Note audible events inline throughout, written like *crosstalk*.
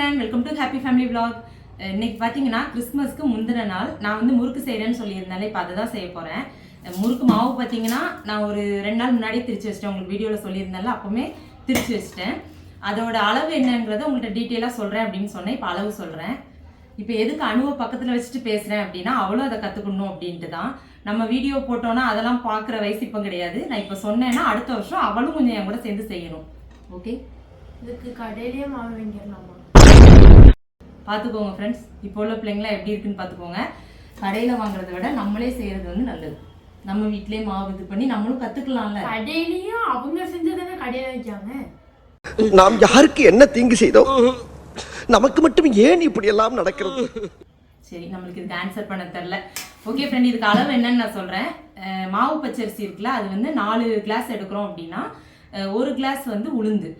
Friend welcome to happy family vlog. இன்னைக்கு பார்த்தீங்கன்னா கிறிஸ்மஸ்க்கு முந்தின நாள். நான் வந்து முறுக்கு செய்கிறேன்னு சொல்லியிருந்தாலே இப்போ அதை தான் செய்ய போகிறேன் முறுக்கு மாவு பார்த்தீங்கன்னா நான் ஒரு ரெண்டு நாள் முன்னாடியே திரிச்சு வச்சிட்டேன். உங்களுக்கு வீடியோவில் சொல்லியிருந்தால அப்போவுமே திரிச்சு வச்சிட்டேன். அதோட அளவு என்னங்கிறத உங்கள்கிட்ட டீட்டெயிலாக சொல்கிறேன் அப்படின்னு சொன்னேன். இப்போ அளவு சொல்கிறேன் இப்போ எதுக்கு அணுவை பக்கத்தில் வச்சுட்டு பேசுகிறேன் அப்படின்னா அவளும் அதை கற்றுக்கணும் அப்படின்ட்டு தான். நம்ம வீடியோ போட்டோன்னா அதெல்லாம் பார்க்குற வயசு இப்போ கிடையாது. நான் இப்போ சொன்னேன்னா அடுத்த வருஷம் அவளும் கொஞ்சம் என் கூட சேர்ந்து செய்யணும். ஓகே இதுக்கு கடையிலேயே மாவு வாங்கிடலாமா? பார்த்துக்கோங்க ஃப்ரெண்ட்ஸ் இப்போ உள்ள பிள்ளைங்களாம் எப்படி இருக்குன்னு பார்த்துக்கோங்க. கடையில் வாங்குறதை விட நம்மளே செய்கிறது வந்து நல்லது. நம்ம வீட்டிலேயே மாவு இது பண்ணி நம்மளும் கற்றுக்கலாம்ல கடையிலயும் அவங்க செஞ்சதானே கடையில வைக்காங்க நாம் யாருக்கு என்ன தீங்கு செய்தோம்? நமக்கு மட்டும் ஏன் இப்படி எல்லாம் நடக்கிறது? சரி நம்மளுக்கு இதுக்கு ஆன்சர் பண்ண தெரில ஓகே ஃப்ரெண்ட் இதுக்கு அளவு என்னன்னு நான் சொல்கிறேன் மாவு பச்சரிசி இருக்குல்ல அது வந்து நாலு கிளாஸ் எடுக்கிறோம் அப்படின்னா ஒரு கிளாஸ் வந்து உளுந்து.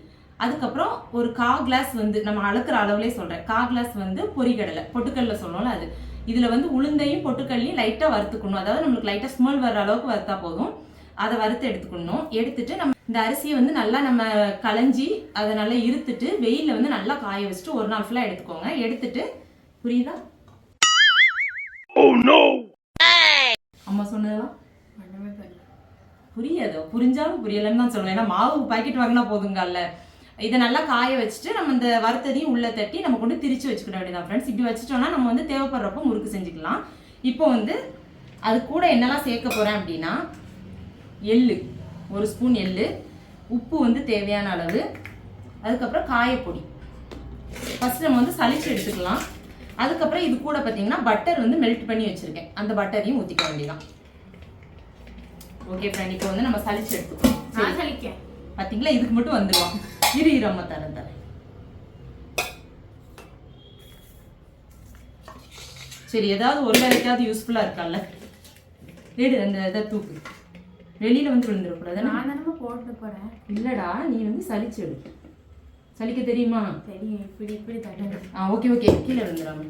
அதுக்கப்புறம் ஒரு கா கிளாஸ் வந்து நம்ம அளக்குற அளவுலேயே சொல்கிறேன் கா கிளாஸ் வந்து பொரிக்கடலை பொட்டுக்கடலை சொல்லுவோம்ல அது. இதில் வந்து உளுந்தையும் பொட்டுக்கல்லையும் லைட்டாக வறுத்துக்கணும். அதாவது நம்மளுக்கு லைட்டாக ஸ்மெல் வர அளவுக்கு வறுத்தா போதும். அதை வறுத்து எடுத்துக்கணும். எடுத்துட்டு நம்ம இந்த அரிசியை வந்து நல்லா நம்ம களைஞ்சி அதை நல்லா இருத்துட்டு வெயிலில் வந்து நல்லா காய வச்சுட்டு ஒரு நாள் ஃபுல்லாக எடுத்துக்கோங்க. எடுத்துட்டு புரியுதா? அம்மா சொன்னதெல்லாம்? ஒண்ணுமே பண்ணல புரியாதோ? புரிஞ்சாலும் புரியலன்னு தான் சொல்லுவேன் ஏன்னா மாவு பாக்கெட் வாங்கினா போதுங்கல்ல இதை நல்லா காய வச்சுட்டு நம்ம இந்த வறுத்ததையும் உள்ள தட்டி நம்ம கொண்டு திரிச்சு வச்சுக்கிட வேண்டியதான் ஃப்ரெண்ட்ஸ் இப்படி வச்சுட்டோம்னா நம்ம வந்து தேவைப்படுறப்போ முறுக்கு செஞ்சுக்கலாம். இப்போ வந்து அது கூட என்னெல்லாம் சேர்க்க போறேன் அப்படின்னா எள்ளு. ஒரு ஸ்பூன் எள்ளு. உப்பு வந்து தேவையான அளவு. அதுக்கப்புறம் காயப்பொடி. ஃபர்ஸ்ட் நம்ம வந்து சளிச்சு எடுத்துக்கலாம். அதுக்கப்புறம் இது கூட பார்த்தீங்கன்னா பட்டர் வந்து மெல்ட் பண்ணி வச்சிருக்கேன். அந்த பட்டரையும் ஊற்றிக்க வேண்டியதான் ஓகே ஃப்ரெண்ட் இப்போ வந்து நம்ம சளிச்சு எடுத்துக்கலாம். நான் சலிக்கேன் பாத்தீங்களா? இதுக்கு மட்டும் வந்துருவான் அம்மா தரேன் தரேன் சரி ஏதாவது ஒரு வேலைக்காவது யூஸ்ஃபுல்லா இருக்கால்ல? எடு அந்த இதை தூக்கு. வெளியில வந்து விழுந்துடக்கூடாது நான் தானே போட்டு போறேன். இல்லடா நீ வந்து சலிச்சு எடு. சலிக்க தெரியுமா? தெரியும் இப்படி இப்படி தட்டணும் ஆ ஓகே ஓகே கீழே விழுந்துடாம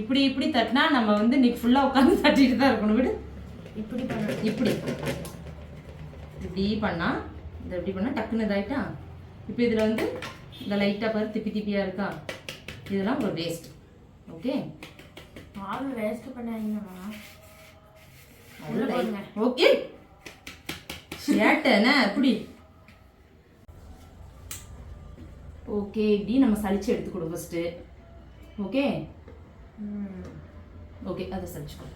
இப்படி இப்படி தட்டினா நம்ம வந்து இன்னைக்கு ஃபுல்லா உட்காந்து தட்டிட்டு தான் இருக்கணும். விடு. இப்படி பண்ணணும். இப்படி. இப்படி பண்ணா இந்த இப்படி பண்ணா டக்குன்னு இதாயிட்டா? இப்போ இதில் வந்து இந்த லைட்டாக பாரு திப்பி திப்பியாக இருக்கா? இதெல்லாம் ஒரு வேஸ்ட் ஓகே மாவு வேஸ்ட் பண்ணாதீங்கம்மா ஓகே ஷேட்டன இப்படி ஓகே இப்படி நம்ம சலிச்சு எடுத்துக்கணும் ஃபஸ்ட்டு ஓகே. ஓகே அதை சலிச்சுக்கோ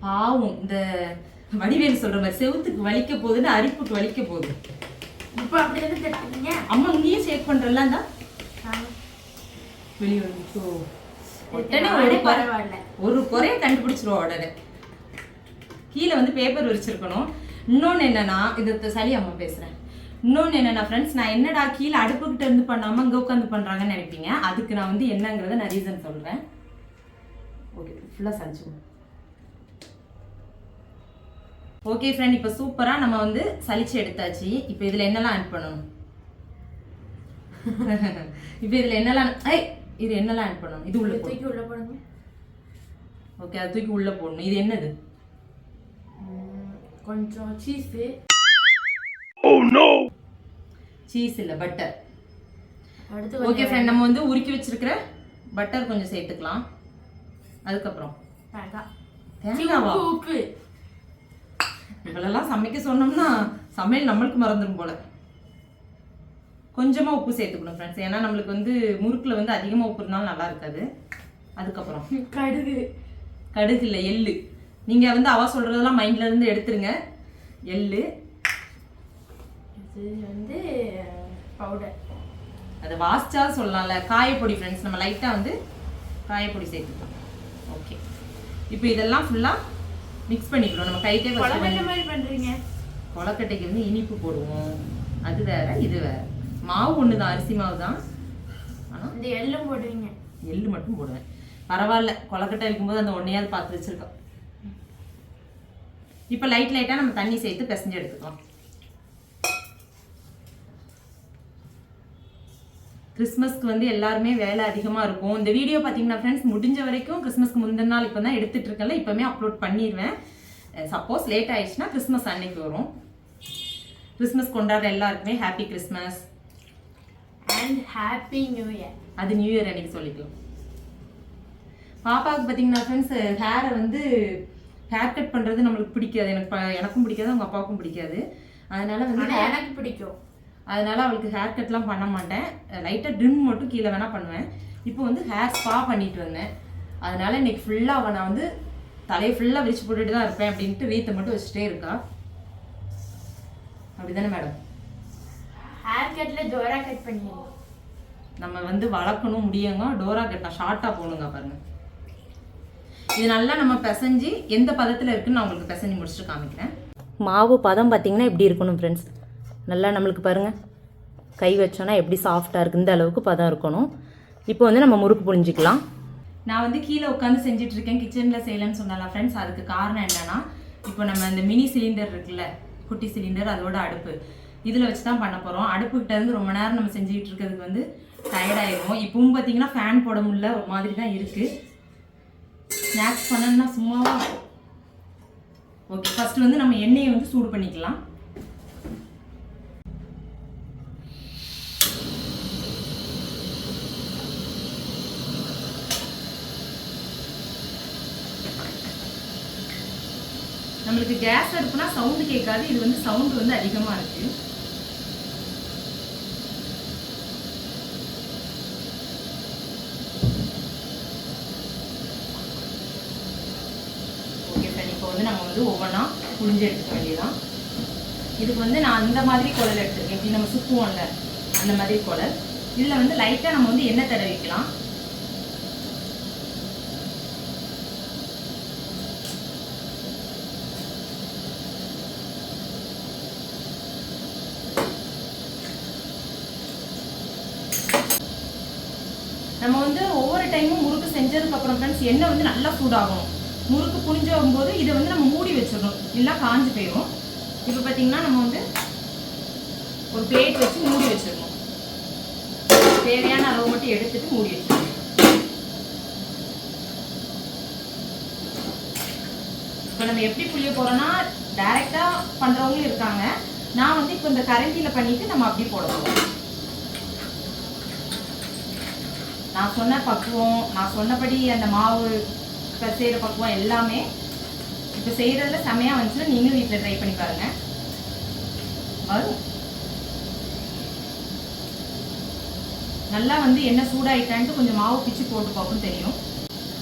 பாவம் இந்த வடிவேல் சொல்ற மாதிரி செவுத்துக்கு வலிக்க போகுதுன்னு அரிப்புக்கு வலிக்க போகுது. இப்போ அப்படி தானே தட்டுறீங்க அம்மா இங்கேயும் ஷேக் பண்றல நானும் வெளியே வந்துச்சோ உடனே ஒரு பரவாயில்ல. ஒரு குறைய கண்டுபிடிச்சிருவோம் உடனே. கீழே வந்து பேப்பர் விரிச்சிருக்கணும். இன்னொன்று என்னன்னா இது சளி அம்மா பேசுறேன். இன்னொன்று என்னன்னா ஃப்ரெண்ட்ஸ் நான் என்னடா கீழே அடுப்புக்கிட்ட இருந்து பண்ணாம இங்கே உட்காந்து பண்றாங்கன்னு நினைப்பீங்க. அதுக்கு நான் வந்து என்னங்கிறத நான் ரீசன் சொல்றேன். ஓகே ஃபுல்லாக சளிச்சுக்கணும் ஓகே ஃப்ரெண்ட் இப்போ சூப்பராக நம்ம வந்து சலிச்சு எடுத்தாச்சு. இப்போ இதில் என்னெல்லாம் ஆட் பண்ணணும்? *laughs* இப்போ இதில் என்னெல்லாம் ஐ இது என்னெல்லாம் ஆட் பண்ணணும்? இது உள்ள. தூக்கி உள்ள போடுங்க ஓகே அது தூக்கி உள்ள போடணும். இது என்னது? கொஞ்சம் சீஸு சீஸ் இல்ல பட்டர் அடுத்து ஓகே ஃப்ரெண்ட் நம்ம வந்து உருக்கி வச்சிருக்கிற பட்டர் கொஞ்சம் சேர்த்துக்கலாம். அதுக்கப்புறம். தேங்காய். தேங்காவா? உப்பு. இவளெல்லாம் சமைக்க சொன்னோம்னா சமையல் நம்மளுக்கு மறந்துடும் போல. கொஞ்சமா உப்பு சேர்த்துக்கணும் ஃப்ரெண்ட்ஸ் ஏன்னா நம்மளுக்கு வந்து முறுக்குல வந்து அதிகமா உப்பு இருந்தாலும் நல்லா இருக்காது. அதுக்கப்புறம். கடுகு. கடுகு இல்லை எள்ளு. நீங்க வந்து அவ சொல்றதெல்லாம் மைண்ட்ல இருந்து எடுத்துருங்க. எள்ளு. இது வந்து பவுடர் அதை வாசிச்சா சொல்லலாம்ல. காயப்பொடி ஃப்ரெண்ட்ஸ் நம்ம லைட்டாக வந்து காயப்பொடி சேர்த்துக்கலாம் ஓகே இப்போ இதெல்லாம் ஃபுல்லாக மிக்ஸ் பண்ணிக்கிறோம். நம்ம கைட்டே மாதிரி பண்றீங்க. கொலக்கட்டைக்கு வந்து இனிப்பு போடுவோம். அது வேற இது வேற. மாவு ஒன்று தான் அரிசி மாவு தான். ஆனால் இந்த எள்ளும் போடுவீங்க. எள்ளு மட்டும் போடுவேன். பரவாயில்ல கொலக்கட்டை வைக்கும்போது அந்த ஒன்றையாவது பார்த்து வச்சிருக்கோம். இப்போ லைட் லைட்டாக நம்ம தண்ணி சேர்த்து பிசைஞ்சு எடுத்துக்கலாம். கிறிஸ்மஸ்க்கு வந்து எல்லாருமே வேலை அதிகமாக இருக்கும். இந்த வீடியோ பார்த்தீங்கன்னா ஃப்ரெண்ட்ஸ் முடிஞ்ச வரைக்கும் கிறிஸ்மஸ்க்கு முந்தின நாள் இப்போ தான் எடுத்துட்டு இருக்கேன்ல இப்போமே அப்லோட் பண்ணிடுவேன் சப்போஸ் லேட் ஆயிடுச்சுன்னா கிறிஸ்மஸ் அன்னைக்கு வரும். கிறிஸ்மஸ் கொண்டாடுற எல்லாருக்குமே happy Christmas. And happy new year அது நியூ இயர் அன்னைக்கு சொல்லிக்கலாம். பாப்பாவுக்கு பார்த்தீங்கன்னா ஃப்ரெண்ட்ஸ் ஹேரை வந்து ஹேர் கட் பண்ணுறது நம்மளுக்கு பிடிக்காது. எனக்கு எனக்கும் பிடிக்காது அவங்க அப்பாவுக்கும் பிடிக்காது. அதனால வந்து எனக்கு பிடிக்கும். அதனால அவளுக்கு ஹேர் கட்லாம் பண்ண மாட்டேன். லைட்டாக ட்ரிம் மட்டும் கீழே வேணால் பண்ணுவேன். இப்போ வந்து ஹேர் ஸ்பா பண்ணிட்டு வந்தேன். அதனால இன்னைக்கு ஃபுல்லாக அவள் நான் வந்து தலையை ஃபுல்லாக விரிச்சு போட்டுட்டு தான் இருப்பேன் அப்படின்ட்டு வீத்தை மட்டும் வச்சுட்டே இருக்கா. அப்படிதானே மேடம் ஹேர் கட்டில் ஜோரா கட் பண்ணிடுங்க நம்ம வந்து வளர்க்கணும் முடியுங்க. டோரா கட்டா ஷார்ட்டாக போகணுங்க பாருங்க. இது நல்லா நம்ம பிசைஞ்சு எந்த பதத்தில் இருக்குன்னு நான் உங்களுக்கு பிசைஞ்சு முடிச்சுட்டு காமிக்கிறேன். மாவு பதம் பார்த்தீங்கன்னா எப்படி இருக்கணும் ஃப்ரெண்ட்ஸ் நல்லா நம்மளுக்கு பாருங்கள் கை வச்சோன்னா எப்படி சாஃப்டாக இருக்குது இந்த அளவுக்கு பதம் இருக்கணும். இப்போ வந்து நம்ம முறுக்கு புழிஞ்சிக்கலாம். நான் வந்து கீழே உட்காந்து செஞ்சிட்ருக்கேன் கிச்சனில் செய்யலன்னு சொன்னால ஃப்ரெண்ட்ஸ் அதுக்கு காரணம் என்னென்னா இப்போ நம்ம இந்த மினி சிலிண்டர் இருக்குல்ல குட்டி சிலிண்டர் அதோட அடுப்பு. இதில் வச்சு தான் பண்ண போகிறோம் அடுப்புக்கிட்ட இருந்து ரொம்ப நேரம் நம்ம செஞ்சுக்கிட்டு இருக்கிறதுக்கு வந்து டயர்டாயிரும் இப்பவும் பார்த்தீங்கன்னா ஃபேன் போட முடியல ஒரு மாதிரி தான் இருக்குது ஸ்நாக்ஸ் பண்ணணும்னா சும்மாவா? ஓகே ஃபஸ்ட்டு வந்து நம்ம எண்ணெயை வந்து சூடு பண்ணிக்கலாம் நம்மளுக்கு கேஸ் அடுப்புனா சவுண்டு கேட்காது. இது வந்து சவுண்ட் வந்து அதிகமாக இருக்கு. ஓகே ஃப்ரெண்ட் இப்போ வந்து நம்ம வந்து ஒவ்வொன்றா புழிஞ்சு எடுத்துக்க வேண்டியதான் இதுக்கு வந்து நான் அந்த மாதிரி குழல் எடுத்துருக்கேன். இப்படி நம்ம சுற்றுவோம்ல அந்த மாதிரி குழல். இதில் வந்து லைட்டாக நம்ம வந்து எண்ணெய் தடவிக்கலாம். நம்ம வந்து ஒவ்வொரு டைமும் முறுக்கு செஞ்சதுக்கு அப்புறம் ஃப்ரெண்ட்ஸ் எண்ணெய் வந்து நல்லா சூடாகணும். முறுக்கு புளிஞ்சு வரும்போது இதை வந்து நம்ம மூடி வச்சிடணும். இல்லை காஞ்சு போயிடும் இப்போ பார்த்தீங்கன்னா நம்ம வந்து ஒரு பிளேட் வச்சு மூடி வச்சிடணும். தேவையான அளவு மட்டும் எடுத்துட்டு மூடி வச்சிடணும். இப்போ நம்ம எப்படி புளிய போறோம்னா டைரெக்டாக பண்றவங்களும் இருக்காங்க. நான் வந்து இப்போ இந்த கரண்டியில் பண்ணிட்டு நம்ம அப்படி போட போகிறோம் நான் சொன்ன பக்குவம் நான் சொன்னபடி அந்த மாவு செய்கிற பக்குவம் எல்லாமே இப்போ செய்கிறதுல செமையாக வந்துச்சுன்னா நீங்களும் வீட்டில் ட்ரை பண்ணி பாருங்க. வரும் நல்லா வந்து என்ன சூடாயிட்டான்ட்டு கொஞ்சம் மாவு பிச்சு போட்டு பார்க்கும் தெரியும்.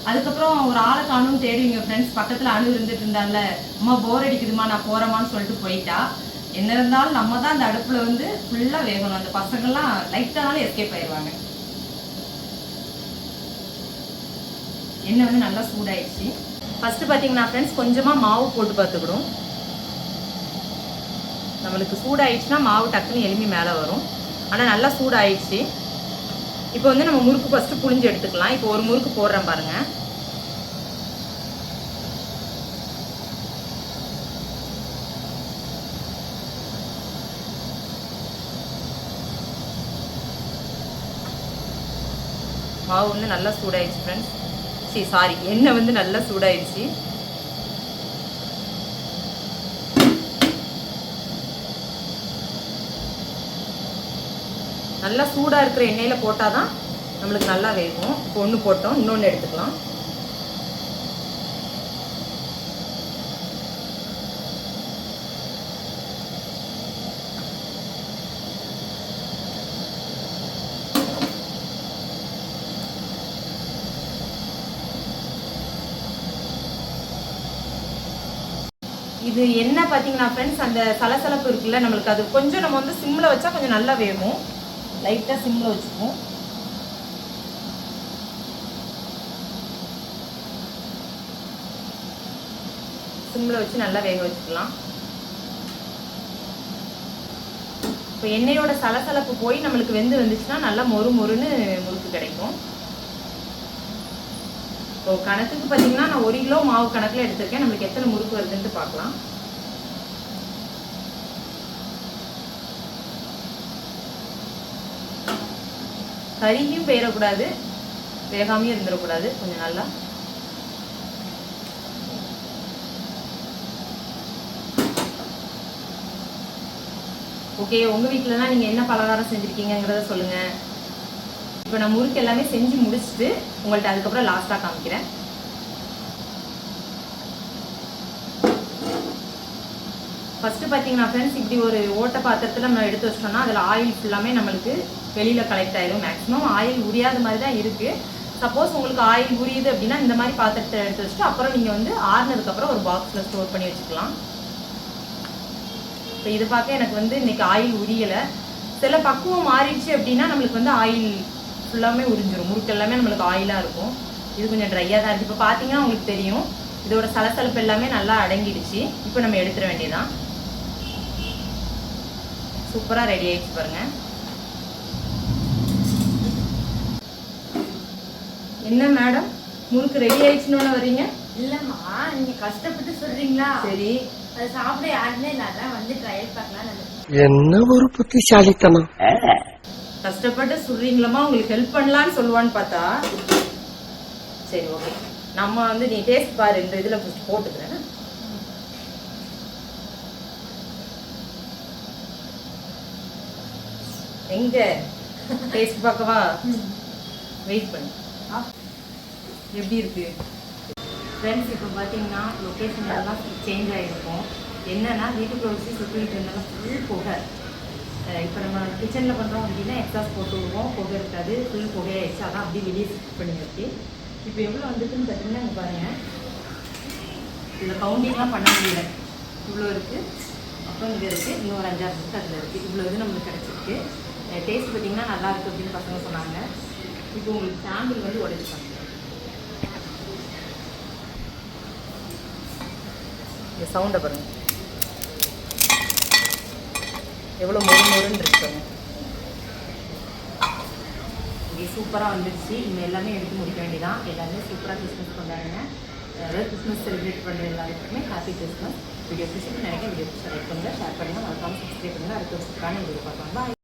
அதுக்கப்புறம் ஒரு ஆளை காணும் தேடுவீங்க ஃப்ரெண்ட்ஸ் பக்கத்தில் அணு இருந்துட்டு இருந்தால அம்மா போர் அடிக்குதுமா நான் போகிறேமான்னு சொல்லிட்டு போயிட்டா. என்ன இருந்தாலும் நம்ம தான் அந்த அடுப்பில் வந்து ஃபுல்லாக வேகணும். அந்த பசங்கள்லாம் லைட்டானாலும் எஸ்கேப் ஆயிடுவாங்க எண்ணெய் வந்து நல்லா சூடாயிடுச்சு. ஃபஸ்ட்டு பார்த்தீங்கன்னா ஃப்ரெண்ட்ஸ் கொஞ்சமாக மாவு போட்டு பார்த்துக்கிடும் நம்மளுக்கு சூடாயிடுச்சுன்னா மாவு டக்குன்னு எலும்பி மேலே வரும். ஆனால் நல்லா சூடாயிடுச்சு. இப்போ வந்து நம்ம முறுக்கு ஃபஸ்ட்டு புளிஞ்சு எடுத்துக்கலாம். இப்போ ஒரு முறுக்கு போடுறேன் பாருங்கள் மாவு வந்து நல்லா சூடாயிடுச்சு ஃப்ரெண்ட்ஸ் சரி சாரி எண்ணெய் வந்து நல்லா சூடாயிடுச்சு. நல்லா சூடாக இருக்கிற எண்ணெயில் போட்டால் தான் நம்மளுக்கு நல்லா வேகும். இப்போ ஒன்று போட்டோம் இன்னொன்று எடுத்துக்கலாம். இது என்ன பார்த்தீங்கன்னா ஃப்ரெண்ட்ஸ் அந்த சலசலப்பு இருக்குல்ல நம்மளுக்கு அது கொஞ்சம் நம்ம வந்து சிம்மில் வச்சா கொஞ்சம் நல்லா வேகும். லைட்டாக சிம்மில் வச்சுக்கும் சிம்மில் வச்சு நல்லா வேக வச்சுக்கலாம். இப்போ எண்ணெயோட சலசலப்பு போய் நம்மளுக்கு வெந்து வந்துச்சுன்னா நல்லா மொறு மொறுன்னு முறுக்கு கிடைக்கும். இப்போ கணக்குக்கு பார்த்தீங்கன்னா நான் ஒரு கிலோ மாவு கணக்கில் எடுத்திருக்கேன். நம்மளுக்கு எத்தனை முறுக்கு வருதுன்ட்டு பார்க்கலாம். கறியும் போயிடக்கூடாது வேகாமையும் இருந்துடக்கூடாது. கொஞ்சம் நல்லா. ஓகே உங்கள் வீட்டிலலாம் நீங்கள் என்ன பலகாரம் செஞ்சுருக்கீங்கிறத சொல்லுங்கள் இப்போ நான் முறுக்கு எல்லாமே செஞ்சு முடிச்சுட்டு உங்கள்ட்ட அதுக்கப்புறம் லாஸ்ட்டாக காமிக்கிறேன். ஃபஸ்ட்டு பார்த்தீங்கன்னா ஃப்ரெண்ட்ஸ் இப்படி ஒரு ஓட்ட பாத்திரத்தில் நம்ம எடுத்து வச்சிட்டோம்னா அதில் ஆயில் ஃபுல்லாமே நம்மளுக்கு வெளியில் கலெக்ட் ஆயிடும் மேக்ஸிமம் ஆயில் உரியாத மாதிரி தான் இருக்குது சப்போஸ் உங்களுக்கு ஆயில் உரியுது அப்படின்னா இந்த மாதிரி பாத்திரத்தை எடுத்து வச்சுட்டு அப்புறம் நீங்கள் வந்து ஆறுனதுக்கப்புறம் ஒரு பாக்ஸில் ஸ்டோர் பண்ணி வச்சுக்கலாம். இப்போ இது பார்க்க எனக்கு வந்து இன்னைக்கு ஆயில் உரியலை. சில பக்குவம் மாறிடுச்சு அப்படின்னா நம்மளுக்கு வந்து ஆயில் ஃபுல்லாமே உறிஞ்சிரும். முறுக்கு எல்லாமே நம்மளுக்கு ஆயிலாக இருக்கும். இது கொஞ்சம் ட்ரையாக தான் இருக்குது இப்போ பார்த்தீங்கன்னா உங்களுக்கு தெரியும். இதோட சலசலப்பு எல்லாமே நல்லா அடங்கிடுச்சு. இப்போ நம்ம எடுத்துட வேண்டியதான் சூப்பராக ரெடி ஆயிடுச்சு பாருங்க. என்ன மேடம் முறுக்கு ரெடி ஆயிடுச்சுன்னு வர்றீங்க? இல்லம்மா நீங்க கஷ்டப்பட்டு சொல்றீங்களா? சரி. அதை சாப்பிட யாருமே இல்லாத வந்து ட்ரையல் பார்க்கலாம் என்ன ஒரு புத்திசாலித்தனம். கஷ்டப்பட்டு சொல்றீங்களமா உங்களுக்கு ஹெல்ப் பண்ணலான்னு சொல்லுவான்னு பார்த்தா சரி ஓகே நம்ம வந்து நீ டேஸ்ட் பாரு இந்த இதில் ஃபஸ்ட் போட்டுக்கிறேன். எங்க? டேஸ்ட் பார்க்கவா? வெயிட் பண்ணு. எப்படி இருக்கு? ஃப்ரெண்ட்ஸ் இப்போ பார்த்தீங்கன்னா லொக்கேஷன் எல்லாம் சேஞ்ச் ஆகிருக்கும் என்னன்னா வீட்டுக்குள்ள வச்சு சுற்றிக்கிட்டு இருந்தாலும் ஃபுல் புகை. இப்போ நம்ம கிச்சனில் பண்ணுறோம் அப்படின்னா எக்ஸாஸ் போட்டு விடுவோம். புகை இருக்காது. ஃபுல் புகையாயிடுச்சு அதான் அப்படியே வெளியே ஷிஃப்ட் பண்ணியாச்சு இப்போ எவ்வளோ வந்துட்டுன்னு பார்த்தீங்கன்னா இங்க பாருங்க. இதில் கவுண்டிங்லாம் பண்ண முடியல. இவ்வளோ இருக்குது அப்புறம் இங்கே இருக்குது இன்னும் ஒரு அஞ்சாறு இருக்குது அதில் இருக்குது இவ்வளோ இது நம்மளுக்கு கிடச்சிருக்கு. டேஸ்ட் பார்த்தீங்கன்னா நல்லாயிருக்கு அப்படின்னு பசங்க சொன்னாங்க. இப்போ உங்களுக்கு சாம்பிள் வந்து உடைச்சு இந்த சவுண்டை பாருங்கள் எவ்வளோ மொறு மொறுன்னு இருக்கு இது சூப்பராக வந்துடுச்சு இங்கே எல்லாமே எடுத்து முடிக்க வேண்டியதான் எல்லாருமே சூப்பராக கிறிஸ்மஸ் கொண்டாடுங்க. அதாவது கிறிஸ்மஸ் செலிப்ரேட் பண்ணுற எல்லாருக்குமே ஹாப்பி கிறிஸ்மஸ் வீடியோ பிடிச்சிட்டு நினைக்க வீடியோ பிடிச்சி லைக் பண்ணுங்கள் ஷேர் பண்ணுங்கள் மறக்காமல் சப்ஸ்கிரைப் பண்ணுங்கள் அடுத்த வருஷத்துக்கான வீடியோ பார்க்கலாம். பாய்